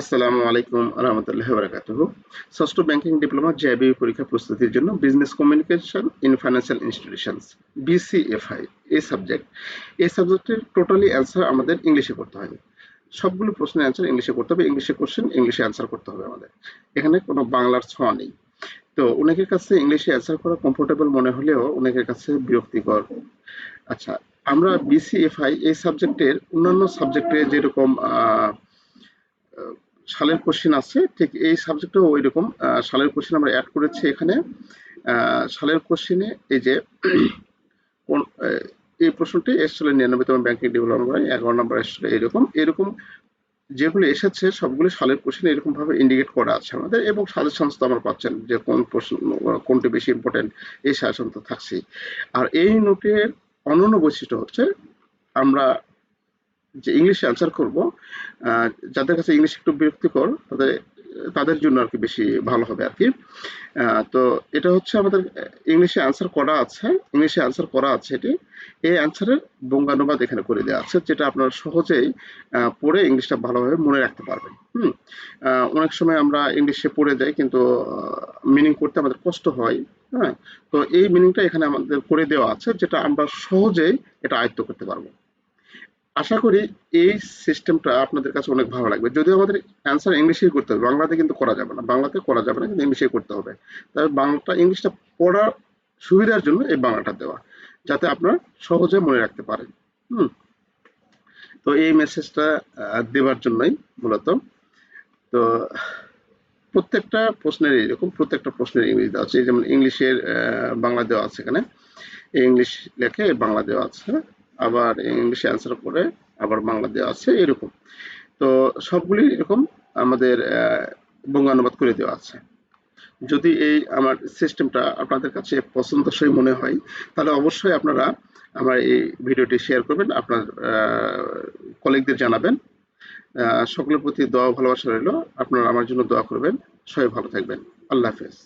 আসসালামু আলাইকুম রহমতুল্লাহ বারাকাতুহু। ষষ্ঠ ব্যাংকিং ডিপ্লোমা জেআইবি পরীক্ষা প্রস্তুতির জন্য business communication in financial institutions BCFI এই সাবজেক্ট। এই সাবজেক্টের টোটালি অ্যান্সার আমাদের ইংলিশে করতে হয়। সবগুলো প্রশ্নের অ্যান্সার ইংলিশে করতে হবে, ইংলিশে কোশ্চেন ইংলিশে অ্যান্সার করতে হবে আমাদের। এখানে কোনো বাংলার ছোঁয়া নেই। তো অনেকের কাছে ইংলিশে অ্যান্সার করা কমফোর্টেবল মনে হলেও অনেকের কাছে বিরক্তিকর। আচ্ছা আমরা বিসিএফআই এই সাবজেক্টের অন্যান্য সাবজেক্টে যেরকম সালের কোশ্চেন আছে, ঠিক এই সাবজেক্টেও ওই রকম সালের কোশ্চেন আমরা অ্যাড করেছি এখানে। সালের কোশ্চেনে এই যে, কোন এই প্রশ্নটি এসেছিল নিরানব্বইতম ব্যাংকিং ডেভেলপমেন্ট এগারো নম্বর এসেছিল এরকম। এরকম যেগুলো এসেছে, সবগুলো সালের কোশ্চেন এরকম ভাবে ইন্ডিকেট করা আছে আমাদের, এবং সাজেশন তো আমরা পাচ্ছেন যে কোন প্রশ্ন, কোনটি বেশি ইম্পর্টেন্ট এই সাজেশন তো থাকছেই। আর এই নোটের অনন্য বৈশিষ্ট্য হচ্ছে, আমরা যে ইংলিশে অ্যান্সার করব যাদের কাছে ইংলিশ একটু বিরক্তিকর, তাদের তাদের জন্য আর কি বেশি ভালো হবে আর কি। তো এটা হচ্ছে আমাদের ইংলিশে অ্যান্সার করা আছে ইংলিশে অ্যান্সার করা আছে এটি। এই অ্যান্সারের বঙ্গানুবাদ এখানে করে দেওয়া আছে, যেটা আপনারা সহজেই পড়ে ইংলিশটা ভালোভাবে মনে রাখতে পারবেন। হুম অনেক সময় আমরা ইংলিশে পড়ে যাই কিন্তু মিনিং করতে আমাদের কষ্ট হয় হ্যাঁ। তো এই মিনিংটা এখানে আমাদের করে দেওয়া আছে, যেটা আমরা সহজেই এটা আয়ত্ত করতে পারব। আশা করি এই সিস্টেমটা আপনাদের কাছে অনেক ভালো লাগবে। যদিও আমাদের অ্যান্সার ইংলিশেই করতে হবে, বাংলাতে কিন্তু করা যাবে না। বাংলাতে করা যাবে না, কিন্তু ইংলিশেই করতে হবে। তবে বাংলাটা ইংলিশটা পড়ার সুবিধার জন্য এই বাংলাটা দেওয়া, যাতে আপনারা সহজে মনে রাখতে পারেন। হুম। তো এই মেসেজটা দেওয়ার জন্যই মূলত। তো প্রত্যেকটা প্রশ্নের এরকম প্রত্যেকটা প্রশ্নের ইংলিশ দেওয়া আছে। যেমন ইংলিশের বাংলা দেওয়া আছে এখানে। ইংলিশ লেখে বাংলা দেওয়া আছে। আবার ইংলিশে অ্যান্সার করে আবার বাংলা দেওয়া আছে, এরকম। তো সবগুলি এরকম আমাদের বঙ্গানুবাদ করে দেওয়া আছে। যদি এই আমার সিস্টেমটা আপনাদের কাছে পছন্দসই মনে হয়, তাহলে অবশ্যই আপনারা আমার এই ভিডিওটি শেয়ার করবেন, আপনার কলিগদের জানাবেন। সকলের প্রতি দোয়া ভালোবাসা রইল। আপনারা আমার জন্য দোয়া করবেন। সবাই ভালো থাকবেন। আল্লাহ হাফেজ।